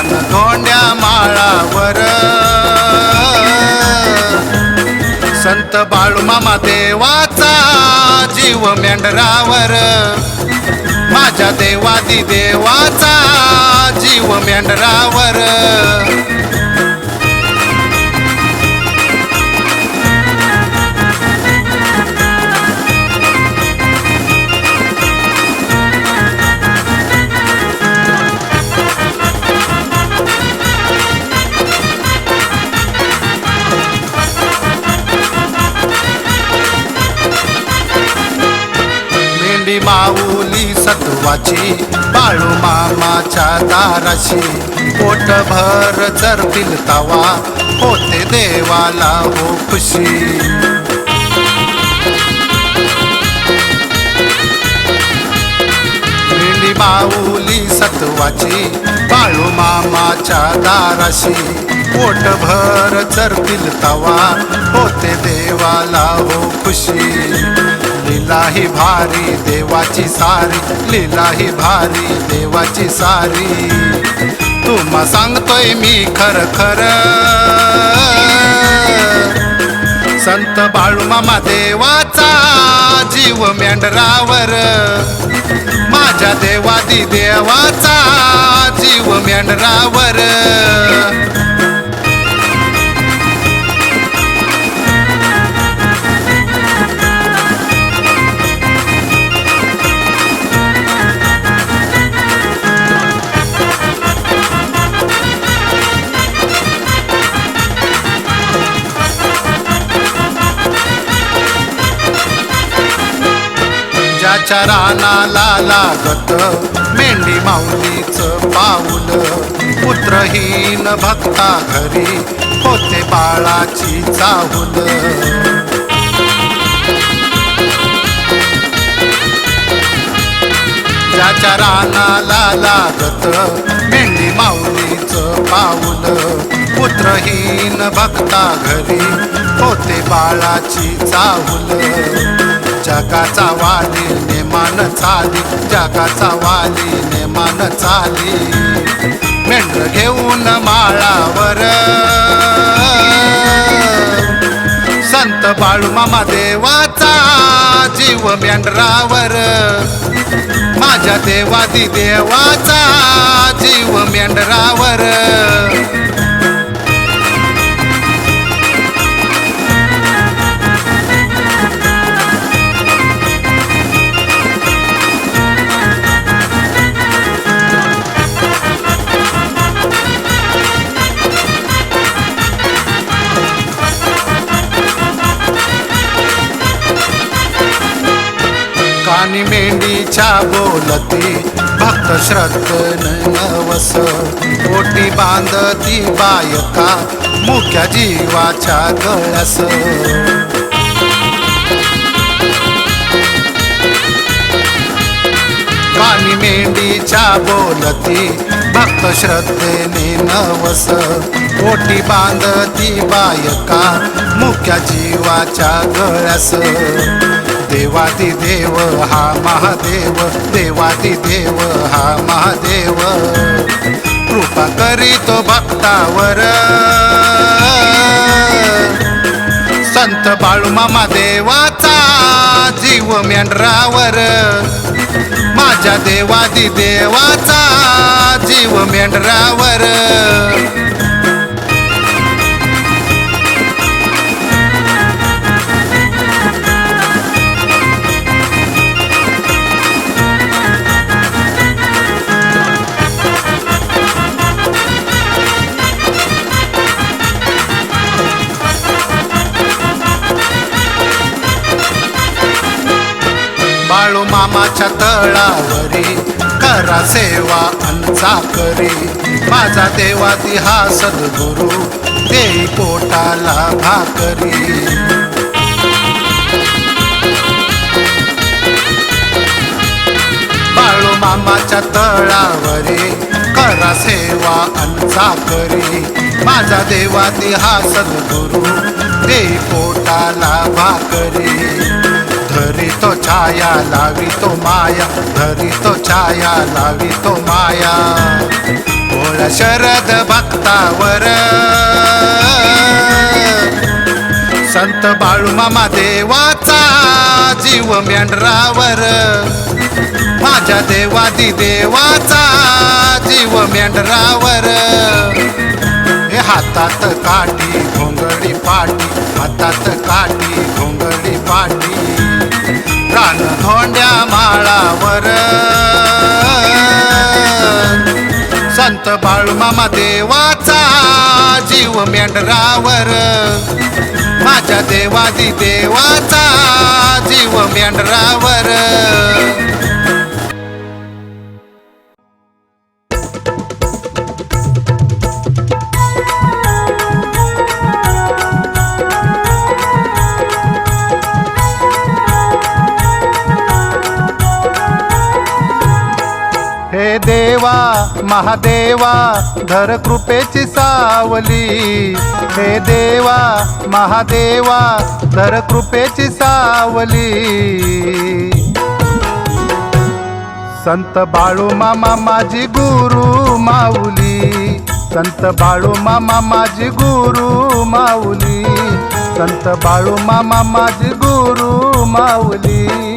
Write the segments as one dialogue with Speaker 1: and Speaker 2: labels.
Speaker 1: रान धोंड्या माळावर. संत बाळूमामा देवाचा जीव मेंढरावर. माझ्या देवादी देवाचा जीव मेंढरावर. मेंढी माऊली सत्वाची बाळू मामाच्या दाराशी. पोटभर चरतील तवा होते देवाला हो खुशी. मेंढी माऊली सत्वाची बाळू मामाच्या दाराशी. पोटभर चरतील तवा होते देवाला हो खुशी. लीला ही भारी देवाची सारी लीला ही भारी देवाची सारी. तुम्हा सांगतोय मी खर खर. संत बाळूमामा देवाचा जीव मेंढरावर. माझ्या देवादी देवाचा जीव मेंढरावर. ज्याच्या रानाला लागत मेंढी माऊलीच पाऊल. पुत्रहीन भक्ता घरी होते बाळाची चाहूल. त्याच्या रानाला लागत मेंढी माऊलीच पाऊल. पुत्रहीन भक्ता घरी होते बाळाची चाहूल. जगाचा वाली नेमान चाली जगाचा वाली नेमान चाली मेंढर घेऊन माळावर. संत बाळूमामा देवाचा जीव मेंढरावर. माझ्या देवादी देवाचा जीव मेंढरावर. आणि मेंढीच्या बोलती. भक्त श्रद्धन नवस. पोटी बांधती बायका. मुख्या जीवाच्या गळस. कानी मेंढीच्या बोलती. भक्त श्रद्धेने नवस. पोटी बांधती बायका. मुख्या जीवाच्या गळस. देवाती देव हा महादेव देवाती देव हा महादेव. कृपा करीतो भक्तावर. संत बाळूमामा देवाचा जीव मेंढरावर. माझ्या देवादी देवाचा जीव मेंढरावर. बाळू मामाच्या तळावरी. करा सेवा अंचा करी माझा देवा हा सद्गुरु. देई पोटाला भाकरी. बाळू मामाच्या तळावरी. करा सेवा अंचा करी माझा देवा हा सद्गुरु. देई पोटाला भाकरी. धरी तो छाया लावी तो माया. धरी तो छाया लावी तो माया. भोळ्या शरद भक्तावर. संत बाळूमामा देवाचा जीव मेंढरावर. माझ्या देवादी देवाचा जीव मेंढरावर. हे हातात काठी घोंगडी पाठी हातात काठी घोंगडी पाठी रान धोंड्या माळावर. संत बाळूमामा देवाचा जीव मेंढरावर. माझ्या देवादी देवाचा जीव मेंढरावर.
Speaker 2: महादेवा धर कृपेची सावली. हे देवा महादेवा धर कृपेची सावली. संत बाळू मामा माझी गुरु माऊली. संत बाळू मामा माझी गुरु माऊली. संत बाळू मामा माझी गुरु माऊली.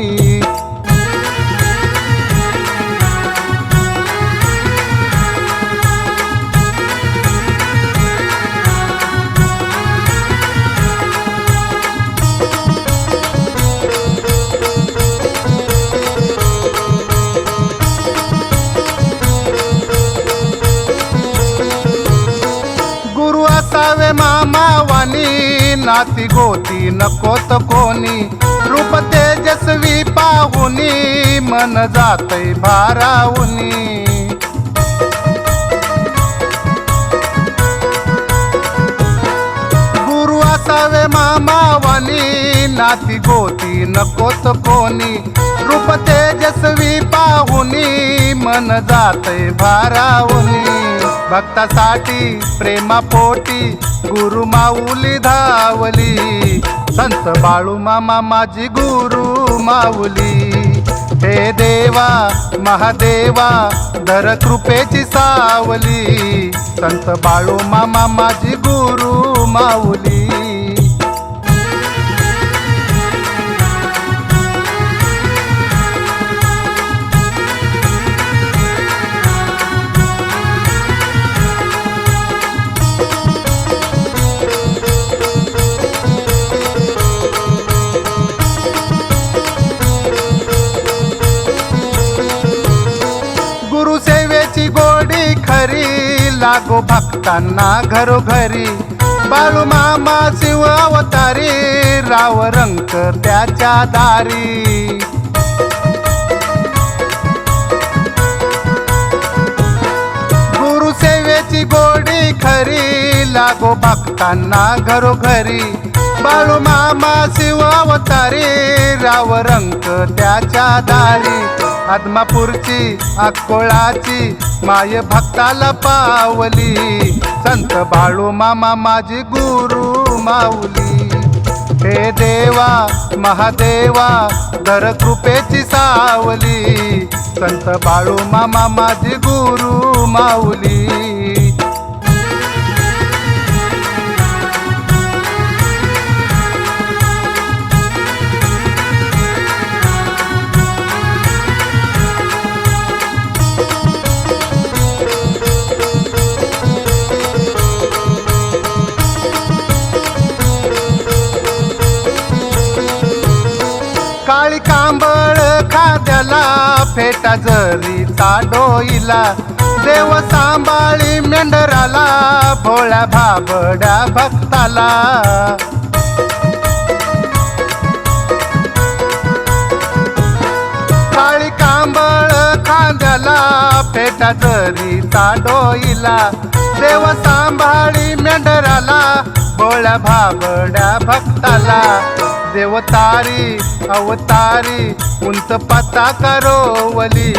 Speaker 2: असावे मामा वाणी नाती गोती नकोत कोणी. रूप तेजस्वी पाहुनी. मन जातय भारावुनी. गुरु असावे मामा वाणी नाती गोती नकोत कोणी. रूप तेजस्वी पाहुनी मन जाते भारावुनी. भक्तासाठी प्रेमापोटी गुरु माऊली धावली. संत बाळू मामा माझी गुरु माऊली. हे देवा महादेवा धर कृपेची सावली. संत बाळू मामा माझी गुरु माऊली. लागो भक्तांना घरोघरी. बाळू मामा शिव अवतारी राव रंक त्याच्या दारी. गुरुसेवेची गोडी खरी लागो भक्तांना घरोघरी. बाळू मामा शिव अवतारी राव रंक त्याच्या दारी. आदमापूरची अकोळाची माय भक्ताला पावली. संत बाळू मामा माझी गुरु माऊली. हे देवा महादेवा धर कृपेची सावली. संत बाळू मामा माझी गुरु माऊली. सांबळ खाद्याला फेटा जरी डोईला देव सांभाळी मेंढराला भोळ्या भाबड्या भक्ताला. काळी कांबळ खांद्याला फेटा जरी ताडोईला देव सांभाळी मेंढराला भोळ्या भाबड्या भक्ताला. देवतारी अवतारी उंच पता करोवली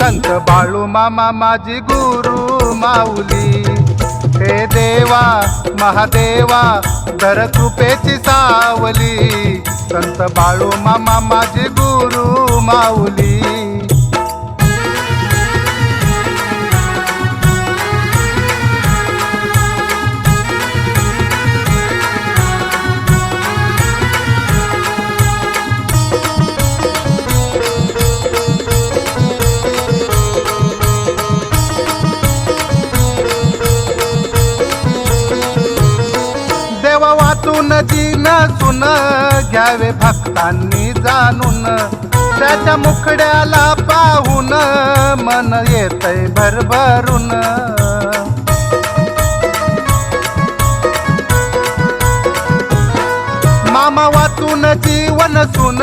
Speaker 2: संत बाळू मामा माझी गुरु माऊली. हे देवा महादेवा दर कृपेची सावली. संत बाळू मामा माझी गुरु माऊली. वाचून सुन घ्यावे भक्तांनी जाणून. त्याच्या मुखड्याला पाहून मन येतय भरभरून. मामा वाचून जीवन सुन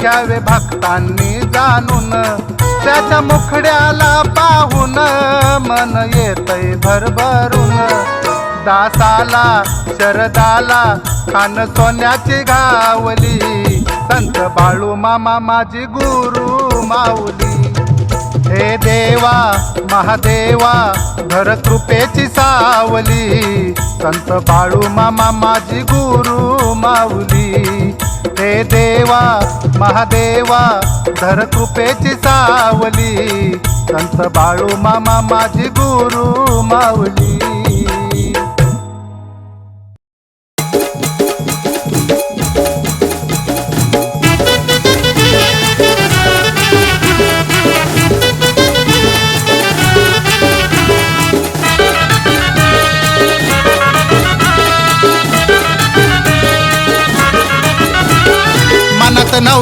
Speaker 2: घ्यावे भक्तांनी जाणून. त्याच्या मुखड्याला पाहून मन येतय भरभरून. दासाला शरदाला खान सोन्याची गावली संत बाळू मामा माझी गुरु माऊली. हे देवा महादेवा धर कृपेची सावली. संत बाळू मामा माझी गुरु माऊली. हे देवा महादेवा धर कृपेची सावली. संत बाळू मामा माझी गुरु माऊली.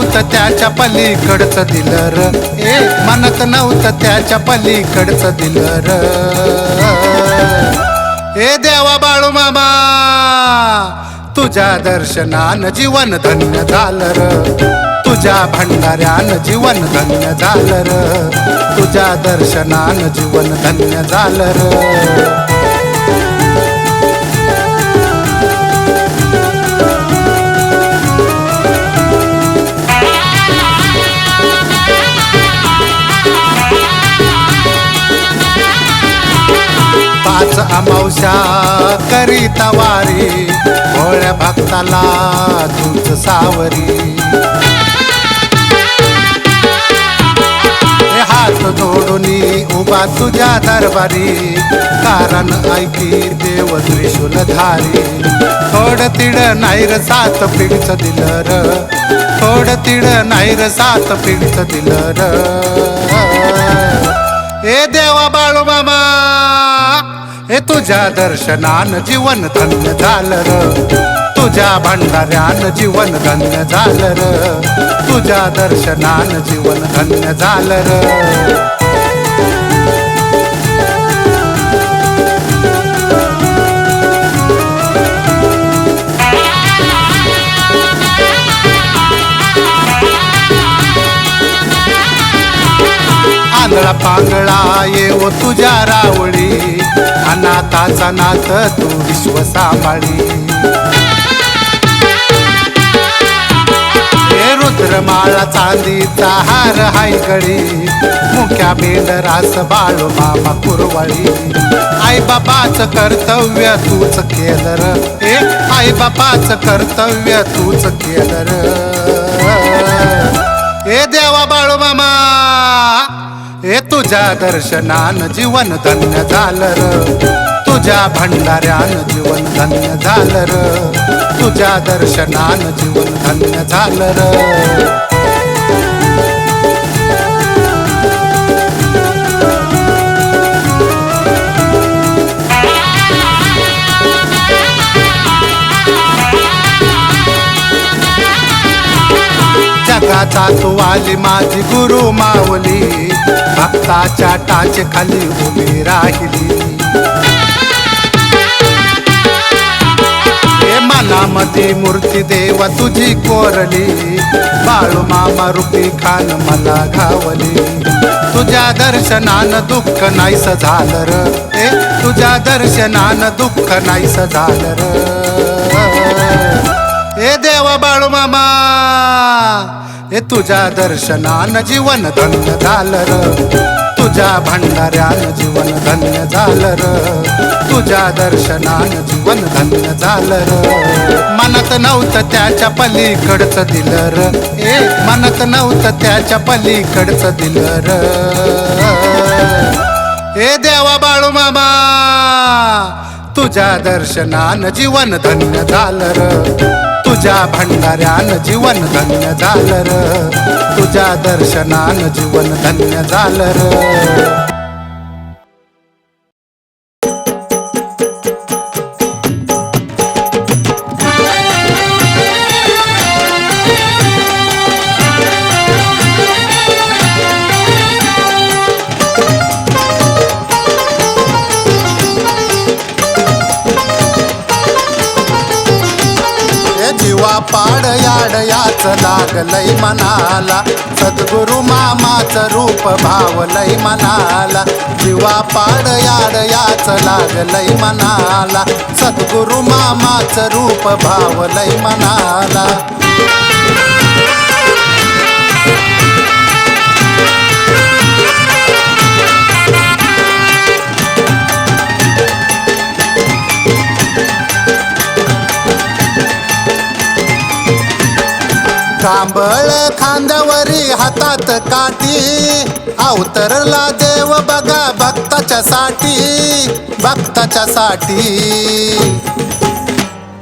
Speaker 1: नव्हतं त्याच्या पलीकडचं दिलं र ए म्हणत नव्हतं त्याच्या पलीकडचं दिलं र ए देवा बाळू मामा तुझ्या दर्शनान जीवन धन्य झालं र तुझ्या भंडाऱ्यान जीवन धन्य झालं र तुझ्या दर्शनान जीवन धन्य झालं र आज अमावश्या करीता वारी. भोळ्या भक्ताला तुझ सावरी. हे हात जोडून उभा तुझ्या दरबारी. कारण ऐकी देव त्रिशूलधारी थोड तिड नाहीर सात पिढीच दिलं र थोड तिड नाहीर सात पिढीच दिलं र हे देवा बाळू मामा हे तुझ्या दर्शनान जीवन धन्य झालं र. तुझ्या भंडाऱ्यान जीवन धन्य झालं र. तुझ्या दर्शनान जीवन धन्य झालं र. आंधळा पांगळा येव तुझ्या रावळी. अनाथाचा नाथ तू विश्व सांभाळी. हे रुद्रमाळा चांदीचा हार हाय गडी. मुख्या मेंढरास बाळू बाबा कुरवळी. आई बाबाच कर्तव्य तूच केलर. ए हे आई बाबाच कर्तव्य तूच केलर. ए हे देवा बाळू मामा! हे तुझ्या दर्शनान जीवन धन्य झालं र. तुझ्या भंडाऱ्यान जीवन धन्य झालं र. तुझ्या दर्शनान जीवन धन्य झालं र. जगाचा तू आली माझी गुरु माऊली. भक्ताच्या टाचे खाली उभी राहिली. हे मनामध्ये मूर्ती देव तुझी कोरली. बाळू मामा रुपी खान मला घावली. तुझ्या दर्शनान दुःख नाहीस झालं र. ए तुझ्या दर्शनान दुःख नाहीस झालं र. ए देवा बाळू मामा! हे तुझ्या दर्शनान जीवन धन्य झालं र. तुझ्या भंडाऱ्यान जीवन धन्य झालं र. तुझ्या दर्शनान जीवन धन्य झालं र. मनात नव्हतं त्याच्या पलीकडचं दिलं र. ए मनात नव्हतं त्याच्या पलीकडचं दिलं र. हे देवा बाळू मामा तुझ्या दर्शनान जीवन धन्य झालं र. तुझ्या भंडाऱ्यान जीवन धन्य झालं र. तुझ्या दर्शनान जीवन धन्य झालं र. पाड याड याच लागलय मनाला. सद्गुरु मामाचं रूप भावलय मनाला. जीवा पाड याड याच लागलय मनाला. सद्गुरु मामाचं रूप भावलय मनाला. कांबळ खांद्यावरी हातात काठी. अवतरला देव बघा भक्ताच्या साठी भक्ताच्या साठी.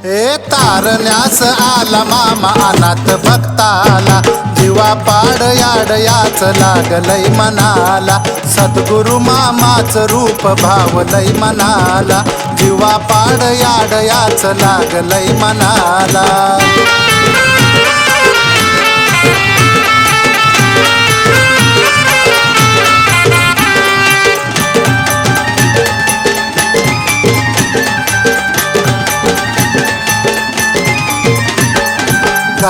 Speaker 1: हे तारण्यास आला मामा अनाथ भक्ताला. जीवा पाड याड याच लागलय मनाला. सद्गुरु मामाच रूप भावलय मनाला. जीवा पाड याड याच लागलय मनाला.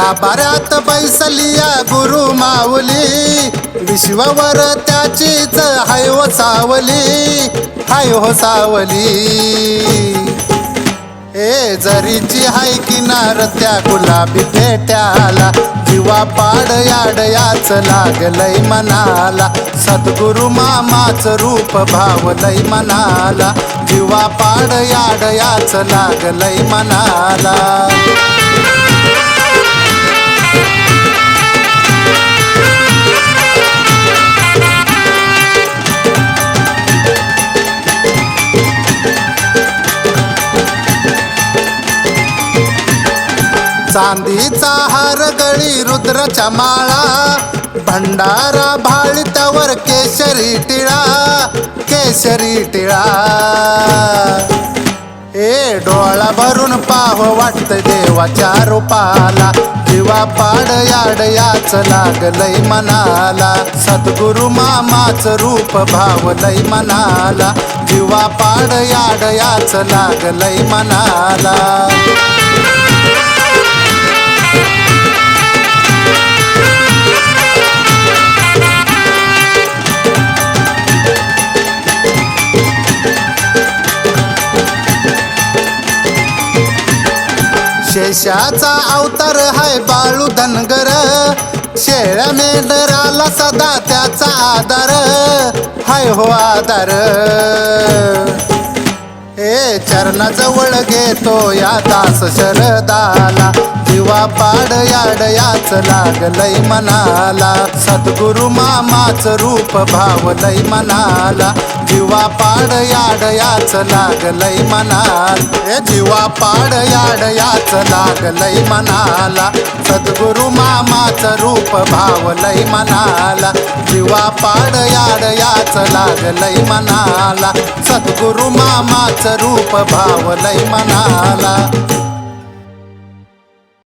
Speaker 1: गाभाऱ्यात बैसलिया गुरु माऊली. विश्ववर त्याचीच हाय हो सावली हाय हो सावली. ए जरीची हाय किनार त्या गुलाबी पेट्याला जीवा पाड याड लागलय मनाला. सद्गुरु मामाच रूप भावलय मनाला जीवा पाड याड लागलय मनाला. चांदीचा हार गळी रुद्राच्या माळा भंडारा भाळीतावर केशरी टिळा केशरी टिळा. ए डोळा भरून पाह वाटत देवाच्या रूपाला जीवा पाड याड याच लागलय मनाला. सद्गुरु मामाच रूप भावलय मनाला जीवा पाड याड याच लागलय मनाला. देशाचा अवतार हाय बाळू धनगर. शेळ्या मेंढराला सदा त्याचा आधार. हाय हो आधार. ए चरणाजवळ घेतो या दास शरदाला. जीवा पाड याड याच लागलय मनाला. सद्गुरु मामाच रूप भावलय मनाला. जीवा पाड याड याच लागलय मनाला. जीवा पाड याड याच लागलय मनाला. गुरु मामाच रूप भावलय मनाला. जीवा पाड याड याच लागलय मनाला. सद्गुरु मामाच रूप भावलय मनाला.